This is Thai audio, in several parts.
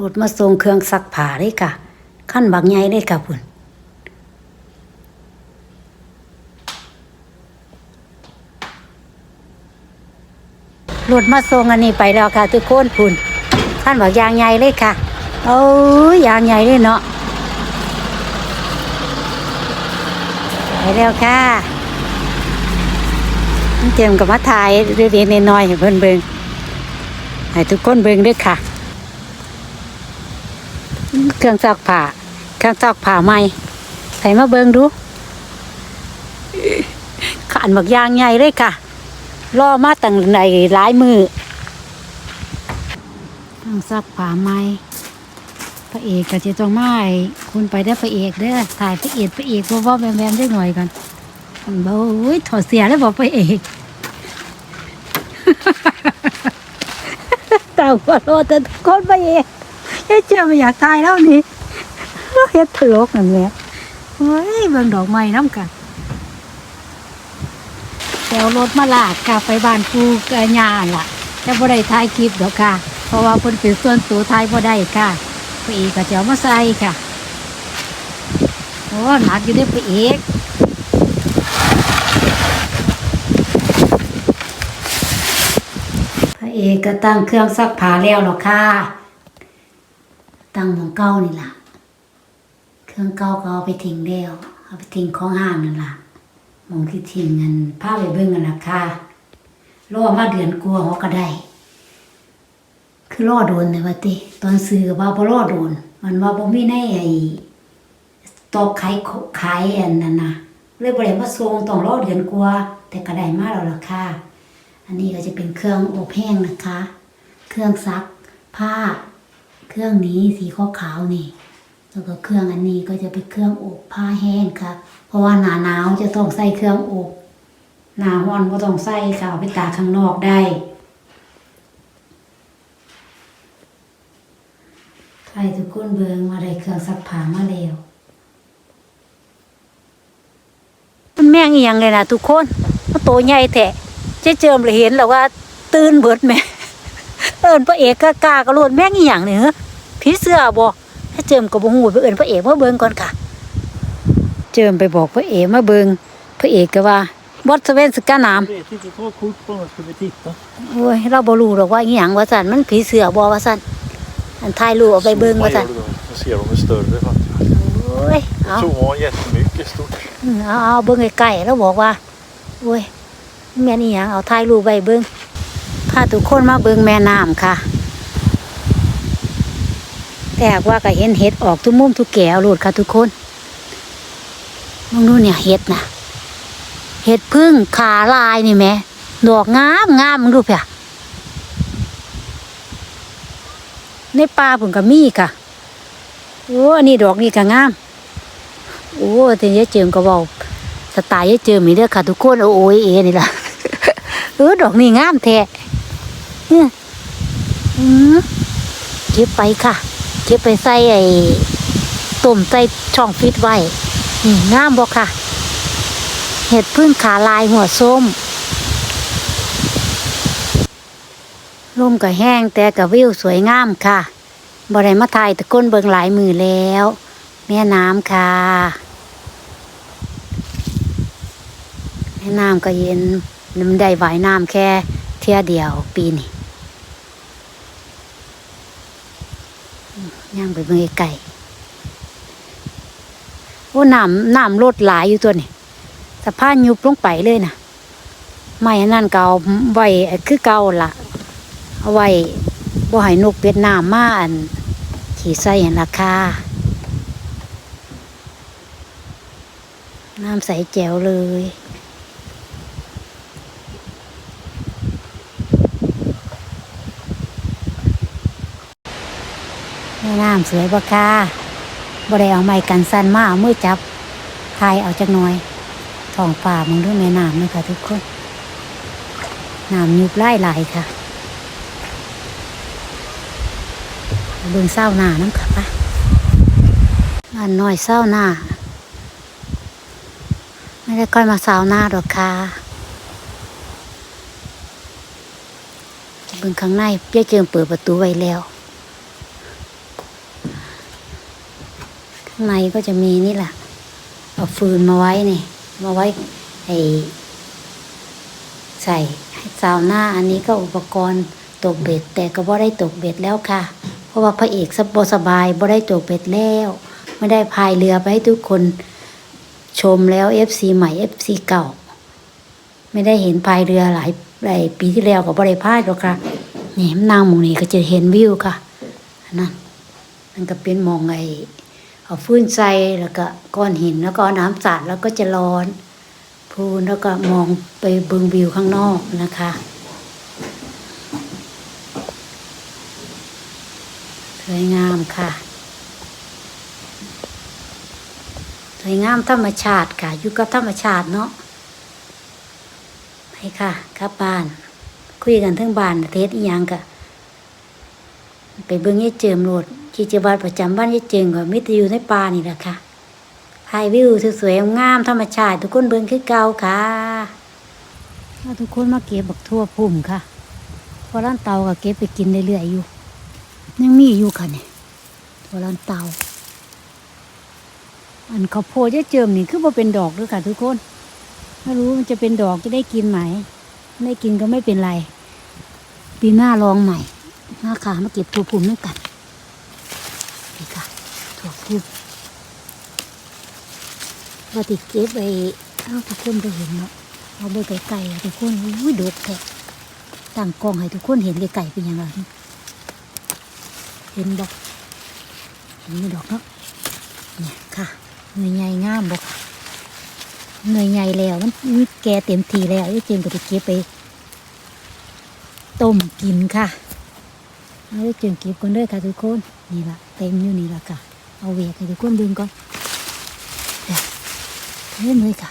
รถมาส่งเครื่องซักผ้าเลยค่ะขั้นบักใหญ่เลยค่ะพุ่นรถมาส่งอันนี้ไปแล้วค่ะทุกคนพุ่นขั้นบักยางใหญ่เลยค่ะโอ้ยยางใหญ่เลยเนาะไปแล้วค่ะเจมส์กับมาถ่ายเรียๆน้อยๆให้เพิ่นเบิ่งให้ทุกคนเบิ่งด้วยค่ะ เครื่องซักผ้าเครื่องซักผ้าใหม่ใส่มาเบิงดูขันบักยางใหญ่เลยค่ะรอมาตั้งในหลายมือเครื่องซักผ้าใหม่พระเอกก็จะต้องไม้คุณไปได้พระเอกเด้อถ่ายพระเอกพระเอกว่าว่าแบมๆได้หน่อยกันโอ้ยถอดเสียแล้วบอกพระเอกตาหัวโลแต่คนพระเอก ฮ้ยเจ้าไม่อยากตายแล้วนี่เฮ็ดตลกนั่นแหละเฮ้ยเบิ่งดอกไม้น้ำกันแถวรถมาลากกลับไปบ้านปูกระญาล่ะแต่บ่ได้ถ่ายคลิปดอกค่ะ เพราะว่าเพิ่นเป็นส่วนตัวถ่ายบ่ได้ค่ะพระเอกก็จะเอามาใส่ค่ะโอ้หนักอยู่เด้อพระเอกพระเอกก็ตั้งเครื่องซักผ้าแล้วหรอกค่ะ ตั้งหมองเก้านี่ล่ะ เครื่องเก้าก็เอาไปทิ้งแล้วเอาไปทิ้งของห้างนั่นล่ะมองที่ทิ้งเงินผ้าไปเบิ่งกันนะค่ะรอมาเดือนกลัวาเขาก็ได้ คือรอโดนแต่ว่าติตอนซื้อว่าบ่รอโดน มันว่าบ่มีในไอ้ตอกขายขายอันนั้นนะเลยบ่ได้มาส่งต้องรอเดือนกว่าแต่ก็ได้มาแล้วล่ะค่ะอันนี้ก็จะเป็นเครื่องอบแห้งนะคะ เครื่องซักผ้า เครื่องนี้สีขาวขาวๆนี่ แล้วก็เครื่องอันนี้ก็จะเป็นเครื่องอบผ้าแห้งครับเพราะว่าหนาหนาวจะต้องใส่เครื่องอบหนาร้อนก็ต้องใส่ค่ะไปตากข้างนอกได้ใครทุกคนเบิงมาได้เครื่องซักผ้ามาแล้วมันแม่งอีหยังเลยนะทุกคนมันโตใหญ่แท้เจ๊เจิมเลยเห็นแล้วว่าตื่นเบิดแม่ เอิญพระเอกก็กล้ากระโดดแม่งอีหยังเนี่ยเหรอผีเสื้อบ่ถ้าเจิมกับบ่ฮู้ไปเอิญพระเอกมาเบิ่งก่อนค่ะ เจิมไปบอกพระเอกมาเบิ่งพระเอกก็ว่าบอสเวนสกาน้ำ Jag vet inte, ta ett kort på den ska vi titta. โอ้ยเราบ่รู้หรอกว่าอีหยังว่าซั่นมันผีเสื้อบ่ว่าซั่นอันถ่ายรูปเอาไปเบิ่ง Zooma ว่าซั่น gör du då. Jag ser om de är större faktiskt. โอ้ยเอา Zooma var jättemycket stort. อืมเอาเอาเบิ่งใกล้ๆแล้วบอกว่าโอ้ยแม่นอีหยังเอาถ่ายรูปไว้เบิ่ง พาทุกคนมาเบิงแม่น้ำค่ะ แต่ว่าก็เห็นเห็ดออกทุกมุมทุกแก่โลดค่ะทุกคนมองดูเนี่ยเห็ดนะเห็ดพึ่งขาลายนี่แหม่ดอกงามงามมึงดูเพียในป่าผุ่นก็มีค่ะโอ้อันนี้ดอกนี่ก็งาม โอ้แต่ยายเจิมก็บอกสไตล์ยาเจิมมีเด้อค่ะทุกคนโอ้ยเอนี่ล่ะเออดอกนี่งามแท้ เนี่ยอืมเก็บไปค่ะ เก็บไปใส่ไอ้ต้มใส่ช่องฟิตไว้นี่งามบ่ค่ะ เห็ดพึ่งขาลายหัวส้มลมก็แห้งแต่กับวิวสวยงามค่ะบ่ได้มาถ่ายตะก้นเบิงหลายมือแล้ว แม่น้ำค่ะ แม่น้ำก็เย็นน้ำได้ไหวายน้ำแค่เที่ยเดียวปีนี้ ย่างไปเมืองไก่โอ้น้ำน้ำลดหลายอยู่ตัวนี่สะพานยุบลงไปเลยนะไม่นั่นเกาไว้คือเกาละเอาไว้บ่ให้นกเป็ดน้ำมาอันขี่ใส่เห็นราคาน้ำใสแจ๋วเลย แม่น้ำสวยบ่ค่ะบ่ได้เอาไม้กันสั้นมาเอามือจับทายเอาจักหน่อยท้องฟ้ามึงด้วยแม่น้ำเลยค่ะทุกคนน้ำยุบไล่ไหลายค่ะเบิ่งเศร้าหน้าน้ำค่ะปะอันน้อยเศร้าหน้าไม่ได้ค่อยมาเศร้าหน้าดอกค่ะเบิ่งข้างในเปี้ยเจิมเปิดประตูไว้แล้วาง ในก็จะมีนี่แหละเอาฟืนมาไว้นี่มาไว้ไอใส่ให้ซาวน่าอันนี้ก็อุปกรณ์ตกเบ็ด แต่ก็บ่ได้ตกเบ็ดแล้วค่ะ เพราะว่าพระเอกสบสบายบ่ได้ตกเบ็ดแล้ว ไม่ได้พายเรือไปให้ทุกคนชมแล้ว FC ใหม่ FC เก่า ไม่ได้เห็นพายเรือหลายหลายปีที่แล้วก็บ่ได้พายหรอกค่ะนี่นางหมองนี่ก็จะเห็นวิวค่ะอันนั่นมันก็เป็นมองไอ เอาฟื้นใส่แล้วก็ก้อนหินแล้วก็น้ำสาดแล้วก็จะร้อนพูนแล้วก็มองไปเบิงวิวข้างนอกนะคะสวยงามค่ะสวยงามธรรมชาติค่ะ อยู่กับธรรมชาติเนาะไปค่ะกลับบ้าน คุยกันทั้งบ้านเทศอีหยังกะไปเบิ่งยายเจิมโลด กิจวัตรประจำบ้านยายเจิมก็มิตรอยู่ในป่านี่แหละค่ะถ่ายวิวสวยๆงามธรรมชาติ ทุกคนเบิ่งคือเก่าค่ะทุกคนมาเก็บบักทั่วพุ่มค่ะพอร้านเตาก็เก็บไปกินเรื่อยๆอยู่ ยังมีอยู่ค่ะเนี่ยตัวลันเตา อันข้าวโพดจะเจิมนี่คือว่าเป็นดอกด้วยค่ะ ทุกคนไม่รู้มันจะเป็นดอกจะได้กินไหมไม่ได้กินก็ไม่เป็นไรปีหน้าลองใหม่หน้าขามาเก็บตัวผุ่มด้วยกันค่ะถั่วพุ่ม ว่าติดเก็บไปเอ้าทุกคนไปเห็นเนาะเอาไปไก่ๆทุกคนอุ้ยดกแท้ตั้งกองให้ทุกคนเห็นไก่ๆเป็นยังไงเห็นบอกเห็นมีดอกเนาะเนี่ยค่ะหน่วยใหญ่งามบอกค่ะหน่วยใหญ่แล้วมันมีแกเต็มทีแล้วไอ้เจนก็จะเก็บไปต้มกินค่ะเอาไอ้เจนเก็บกันด้วยค่ะทุกคนนี่ละเต็มอยู่นี่ละค่ะเอาเวกให้ทุกคนเบิ่งก่อน เต็มเลยค่ะ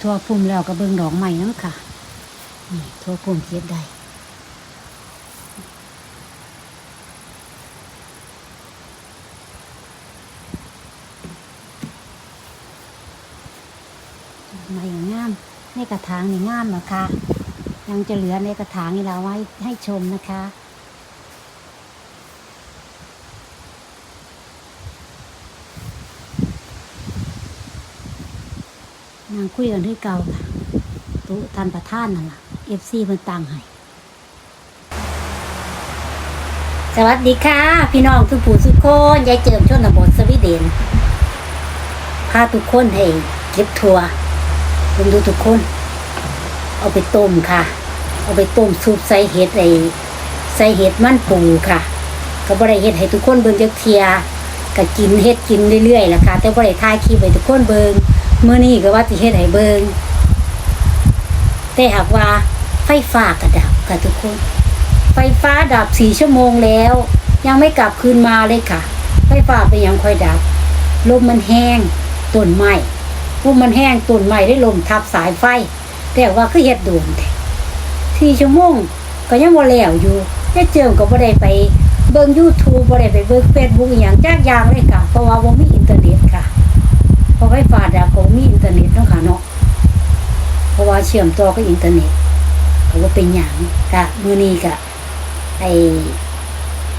ทั่วพุ่มแล้วก็เบิ่งดอกใหม่น้ำค่ะ นี่ทั่วพุ่มเก็บได้ใหม่งามในกระถางนี่งามนะคะ ยังจะเหลือในกระถางนี่เราไว้ให้ชมนะคะ นางคุยกันที่เก่าค่ะตุทันประท่านนั่นล่ะเอฟซีเพิ่นตังให้สวัสดีค่ะ พี่น้องทุกผู้ทุกคนยายเจิมชนบทสวีเดนพาทุกคนให้เก็บทัวเพิ่นดูทุกคน เอาไปต้มค่ะ เอาไปต้มซุปใส่เห็ดไอใส่เห็ดมันปูค่ะก็บ่ได้เฮ็ดให้ทุกคนเบิ่งจักเทียก็กินเฮ็ดกินเรื่อยๆล่ะค่ะ แต่บ่ได้ถ่ายคลิปให้ทุกคนเบิ่งมื้อนี้ก็ว่าสิเฮ็ดให้เบิ่งแต่หากว่าไฟฟ้าก็ดับค่ะทุกคน ไฟฟ้าดับสี่ชั่วโมงแล้ว ยังไม่กลับคืนมาเลยค่ะ ไฟฟ้าไปยังค่อยดับลมมันแห้งต้นไม้ลมมันแห้งต้นไม้ได้ลมทับสายไฟ แต่ว่าคือเฮ็ดโดนแท้สี่ชั่วโมงก็ยังบ่แล้วอยู่ได้เจิมก็บ่ได้ไปเบิ่ง YouTube บ่ได้ไปเบิ่ง Facebook อหย่างจักอย่างเลยค่ะ เพราะว่าบ่มีอินเทอร์เน็ตค่ะเพราะไฟฟ้าดับก็มีอินเทอร์เน็ตเนาะค่ะเนาะเพราะว่าเชื่อมต่อกับอินเทอร์เน็ตก็บ่เป็นหยังกะมื้อนี้กะไอ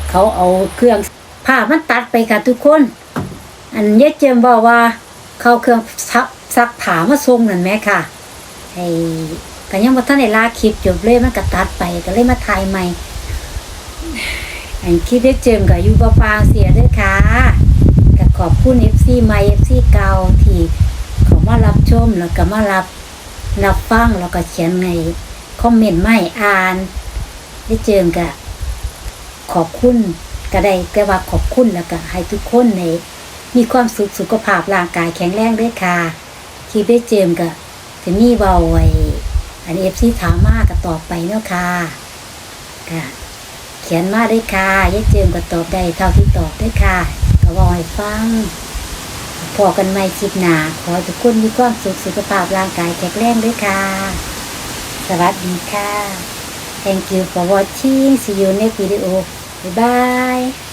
เขาเอาเครื่องผ้ามันตัดไปค่ะทุกคน อันเยายเจิมบอกว่า เขาเครื่องซักผ้ามาส่งนั่นแหมค่ะ ไอ้ก็ยังบ่ทันได้ลาคลิปจบเลยมันก็ตัดไปก็เลยมาถ่ายใหม่อันคลิปได้เจิมก็อยู่บ่ฟางเสียด้อค่ะก็ขอบคุณ FC ใหม่ FC เก่าที่เขามารับชมแล้วก็มารับรับฟังแล้วก็เขียนในคอมเมนต์มาให้อ่าน ได้เจิมก็ขอบคุณก็ได้แต่ว่าขอบคุณแล้วก็ให้ทุกคนในมีความสุขสุขภาพร่างกายแข็งแรงด้วยค่ะคลิปได้เจิมก็ จะมีเบาไว้อันเอฟซีถามมากก็ตอบไปเนาะค่ะค่ะ เขียนมาได้ค่ะยายเจิมก็ตอบได้เท่าที่ตอบได้ค่ะก็บอกให้ฟังพอกันใหม่คลิปหนาขอทุกคนมีความสุขสุขภาพร่างกายแข็งแรงด้วยค่ะ สวัสดีค่ะ thank you for watching see you next video bye bye